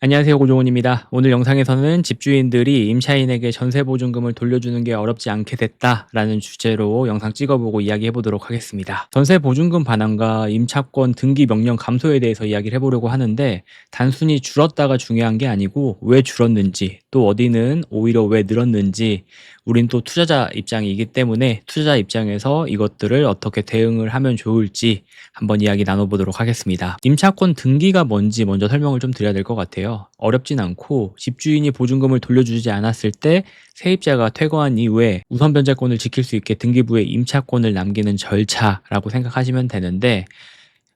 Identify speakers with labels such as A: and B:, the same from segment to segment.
A: 안녕하세요 고종훈입니다. 오늘 영상에서는 집주인들이 임차인에게 전세 보증금을 돌려주는 게 어렵지 않게 됐다라는 주제로 영상 찍어보고 이야기해 보도록 하겠습니다. 전세 보증금 반환과 임차권 등기 명령 감소에 대해서 이야기를 해보려고 하는데 단순히 줄었다가 중요한 게 아니고 왜 줄었는지 또 어디는 오히려 왜 늘었는지 우린 또 투자자 입장이기 때문에 투자자 입장에서 이것들을 어떻게 대응을 하면 좋을지 한번 이야기 나눠보도록 하겠습니다. 임차권 등기가 뭔지 먼저 설명을 좀 드려야 될 것 같아요. 어렵진 않고 집주인이 보증금을 돌려주지 않았을 때 세입자가 퇴거한 이후에 우선 변제권을 지킬 수 있게 등기부에 임차권을 남기는 절차라고 생각하시면 되는데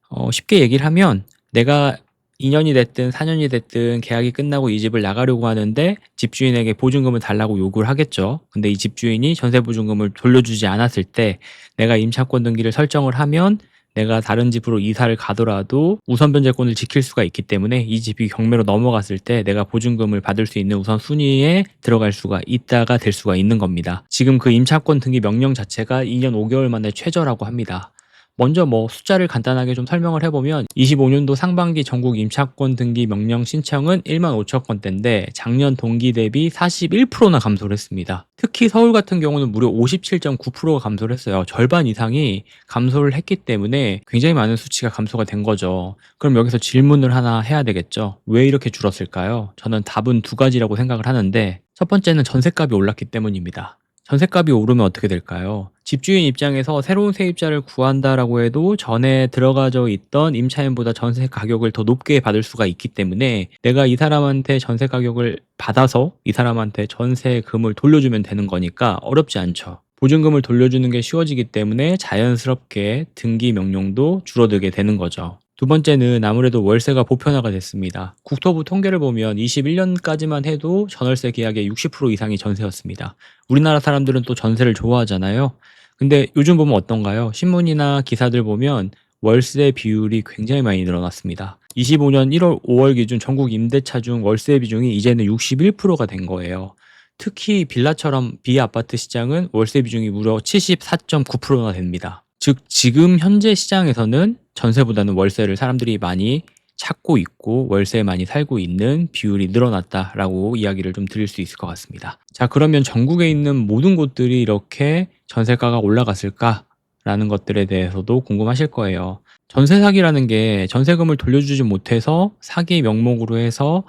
A: 어, 쉽게 얘기를 하면 내가 2년이 됐든 4년이 됐든 계약이 끝나고 이 집을 나가려고 하는데 집주인에게 보증금을 달라고 요구를 하겠죠. 근데 이 집주인이 전세 보증금을 돌려주지 않았을 때 내가 임차권 등기를 설정을 하면 내가 다른 집으로 이사를 가더라도 우선 변제권을 지킬 수가 있기 때문에 이 집이 경매로 넘어갔을 때 내가 보증금을 받을 수 있는 우선 순위에 들어갈 수가 있다가 될 수가 있는 겁니다. 지금 그 임차권 등기 명령 자체가 2년 5개월 만에 최저라고 합니다. 먼저 뭐 숫자를 간단하게 좀 설명을 해보면 25년도 상반기 전국 임차권 등기 명령 신청은 1만 5천 건대인데 작년 동기 대비 41%나 감소를 했습니다. 특히 서울 같은 경우는 무려 57.9%가 감소를 했어요. 절반 이상이 감소를 했기 때문에 굉장히 많은 수치가 감소가 된 거죠. 그럼 여기서 질문을 하나 해야 되겠죠. 왜 이렇게 줄었을까요? 저는 답은 두 가지라고 생각을 하는데 첫 번째는 전세값이 올랐기 때문입니다. 전세값이 오르면 어떻게 될까요? 집주인 입장에서 새로운 세입자를 구한다라고 해도 전에 들어가져 있던 임차인보다 전세 가격을 더 높게 받을 수가 있기 때문에 내가 이 사람한테 전세 가격을 받아서 이 사람한테 전세금을 돌려주면 되는 거니까 어렵지 않죠. 보증금을 돌려주는 게 쉬워지기 때문에 자연스럽게 등기 명령도 줄어들게 되는 거죠. 두 번째는 아무래도 월세가 보편화가 됐습니다. 국토부 통계를 보면 21년까지만 해도 전월세 계약의 60% 이상이 전세였습니다. 우리나라 사람들은 또 전세를 좋아하잖아요. 근데 요즘 보면 어떤가요? 신문이나 기사들 보면 월세 비율이 굉장히 많이 늘어났습니다. 25년 1월 5월 기준 전국 임대차 중 월세 비중이 이제는 61%가 된 거예요. 특히 빌라처럼 비아파트 시장은 월세 비중이 무려 74.9%나 됩니다. 즉 지금 현재 시장에서는 전세보다는 월세를 사람들이 많이 찾고 있고 월세에 많이 살고 있는 비율이 늘어났다라고 이야기를 좀 드릴 수 있을 것 같습니다. 자, 그러면 전국에 있는 모든 곳들이 이렇게 전세가가 올라갔을까 라는 것들에 대해서도 궁금하실 거예요. 전세 사기라는 게 전세금을 돌려주지 못해서 사기 명목으로 해서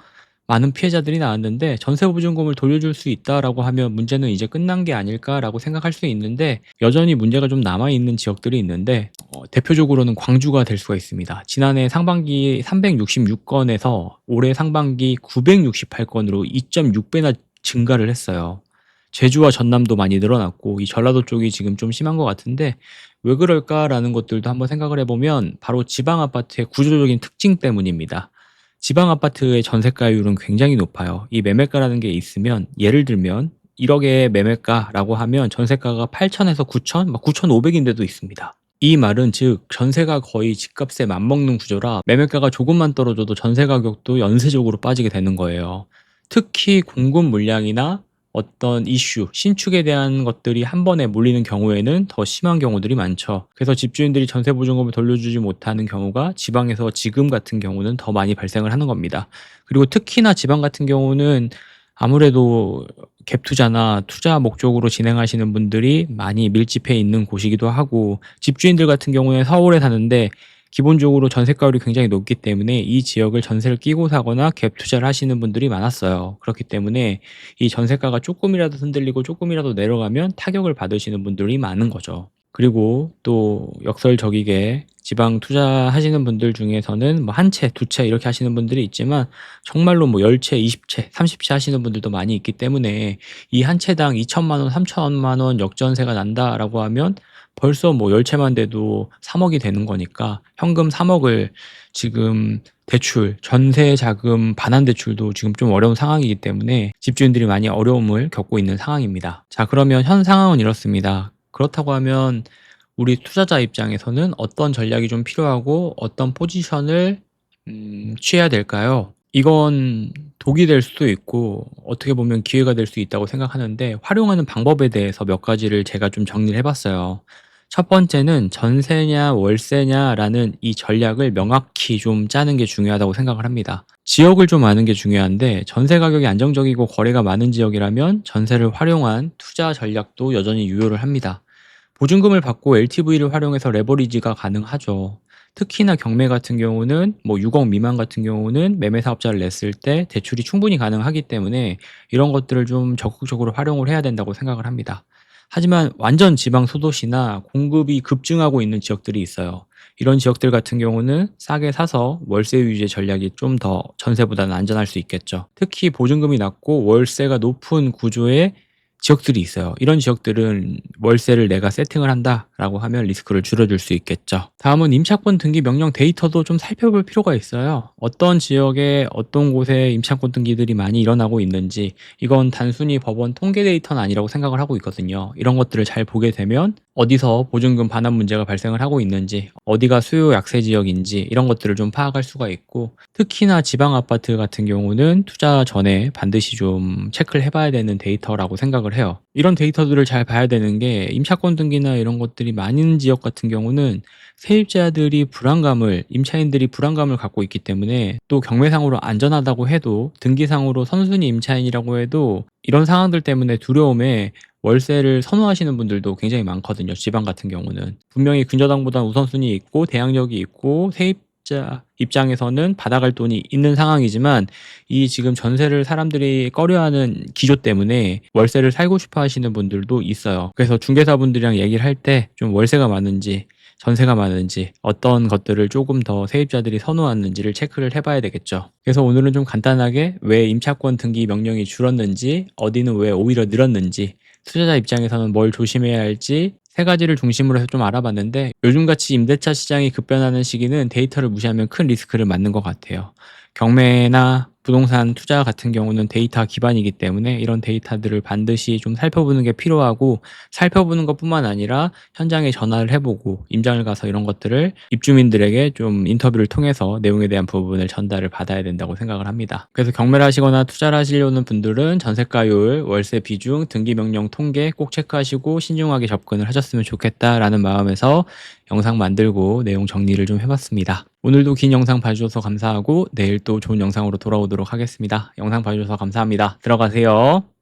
A: 많은 피해자들이 나왔는데 전세 보증금을 돌려줄 수 있다라고 하면 문제는 이제 끝난 게 아닐까라고 생각할 수 있는데 여전히 문제가 좀 남아 있는 지역들이 있는데 어, 대표적으로는 광주가 될 수가 있습니다. 지난해 상반기 366건에서 올해 상반기 968건으로 2.6배나 증가를 했어요. 제주와 전남도 많이 늘어났고 이 전라도 쪽이 지금 좀 심한 것 같은데 왜 그럴까라는 것들도 한번 생각을 해보면 바로 지방 아파트의 구조적인 특징 때문입니다. 지방 아파트의 전세가율은 굉장히 높아요. 이 매매가라는 게 있으면 예를 들면 1억의 매매가라고 하면 전세가가 8천에서 9천, 막 9,500인데도 있습니다. 이 말은 즉 전세가 거의 집값에 맞먹는 구조라 매매가가 조금만 떨어져도 전세 가격도 연쇄적으로 빠지게 되는 거예요. 특히 공급 물량이나 어떤 이슈, 신축에 대한 것들이 한 번에 몰리는 경우에는 더 심한 경우들이 많죠. 그래서 집주인들이 전세 보증금을 돌려주지 못하는 경우가 지방에서 지금 같은 경우는 더 많이 발생을 하는 겁니다. 그리고 특히나 지방 같은 경우는 아무래도 갭 투자나 투자 목적으로 진행하시는 분들이 많이 밀집해 있는 곳이기도 하고 집주인들 같은 경우에 서울에 사는데 기본적으로 전세가율이 굉장히 높기 때문에 이 지역을 전세를 끼고 사거나 갭 투자를 하시는 분들이 많았어요. 그렇기 때문에 이 전세가가 조금이라도 흔들리고 조금이라도 내려가면 타격을 받으시는 분들이 많은 거죠. 그리고 또 역설적이게 지방 투자하시는 분들 중에서는 뭐 한 채, 두 채 이렇게 하시는 분들이 있지만 정말로 뭐 10채, 20채, 30채 하시는 분들도 많이 있기 때문에 이 한 채당 2천만 원, 3천만 원 역전세가 난다라고 하면 벌써 뭐 열채만 돼도 3억이 되는 거니까 현금 3억을 지금 대출, 전세 자금 반환 대출도 지금 좀 어려운 상황이기 때문에 집주인들이 많이 어려움을 겪고 있는 상황입니다. 자, 그러면 현 상황은 이렇습니다. 그렇다고 하면 우리 투자자 입장에서는 어떤 전략이 좀 필요하고 어떤 포지션을 음, 취해야 될까요? 이건 독이 될 수도 있고 어떻게 보면 기회가 될 수 있다고 생각하는데 활용하는 방법에 대해서 몇 가지를 제가 좀 정리를 해봤어요. 첫 번째는 전세냐 월세냐라는 이 전략을 명확히 좀 짜는 게 중요하다고 생각을 합니다. 지역을 좀 아는 게 중요한데 전세 가격이 안정적이고 거래가 많은 지역이라면 전세를 활용한 투자 전략도 여전히 유효를 합니다. 보증금을 받고 LTV를 활용해서 레버리지가 가능하죠. 특히나 경매 같은 경우는 뭐 6억 미만 같은 경우는 매매 사업자를 냈을 때 대출이 충분히 가능하기 때문에 이런 것들을 좀 적극적으로 활용을 해야 된다고 생각을 합니다. 하지만 완전 지방 소도시나 공급이 급증하고 있는 지역들이 있어요. 이런 지역들 같은 경우는 싸게 사서 월세 유지의 전략이 좀 더 전세보다는 안전할 수 있겠죠. 특히 보증금이 낮고 월세가 높은 구조의 지역들이 있어요. 이런 지역들은 월세를 내가 세팅을 한다라고 하면 리스크를 줄여줄 수 있겠죠. 다음은 임차권 등기 명령 데이터도 좀 살펴볼 필요가 있어요. 어떤 지역에 어떤 곳에 임차권 등기들이 많이 일어나고 있는지 이건 단순히 법원 통계 데이터는 아니라고 생각을 하고 있거든요. 이런 것들을 잘 보게 되면 어디서 보증금 반환 문제가 발생을 하고 있는지, 어디가 수요 약세 지역인지 이런 것들을 좀 파악할 수가 있고, 특히나 지방 아파트 같은 경우는 투자 전에 반드시 좀 체크를 해봐야 되는 데이터라고 생각을 해요. 이런 데이터들을 잘 봐야 되는 게 임차권 등기나 이런 것들이 많은 지역 같은 경우는 세입자들이 불안감을, 임차인들이 불안감을 갖고 있기 때문에 또 경매상으로 안전하다고 해도 등기상으로 선순위 임차인이라고 해도 이런 상황들 때문에 두려움에 월세를 선호하시는 분들도 굉장히 많거든요. 지방 같은 경우는. 분명히 근저당보다 우선순위 있고 대항력이 있고 세입자 입장에서는 받아갈 돈이 있는 상황이지만 이 지금 전세를 사람들이 꺼려하는 기조 때문에 월세를 살고 싶어 하시는 분들도 있어요. 그래서 중개사분들이랑 얘기를 할 때 좀 월세가 많은지 전세가 많은지 어떤 것들을 조금 더 세입자들이 선호하는지를 체크를 해봐야 되겠죠. 그래서 오늘은 좀 간단하게 왜 임차권 등기 명령이 줄었는지 어디는 왜 오히려 늘었는지 투자자 입장에서는 뭘 조심해야 할지 세 가지를 중심으로 해서 좀 알아봤는데 요즘같이 임대차 시장이 급변하는 시기는 데이터를 무시하면 큰 리스크를 맞는 것 같아요. 경매나 부동산 투자 같은 경우는 데이터 기반이기 때문에 이런 데이터들을 반드시 좀 살펴보는 게 필요하고 살펴보는 것뿐만 아니라 현장에 전화를 해보고 임장을 가서 이런 것들을 입주민들에게 좀 인터뷰를 통해서 내용에 대한 부분을 전달을 받아야 된다고 생각을 합니다. 그래서 경매를 하시거나 투자를 하시려는 분들은 전세가율, 월세 비중, 등기 명령 통계 꼭 체크하시고 신중하게 접근을 하셨으면 좋겠다라는 마음에서 영상 만들고 내용 정리를 좀 해봤습니다. 오늘도 긴 영상 봐주셔서 감사하고 내일 또 좋은 영상으로 돌아오도록 하겠습니다. 영상 봐주셔서 감사합니다. 들어가세요.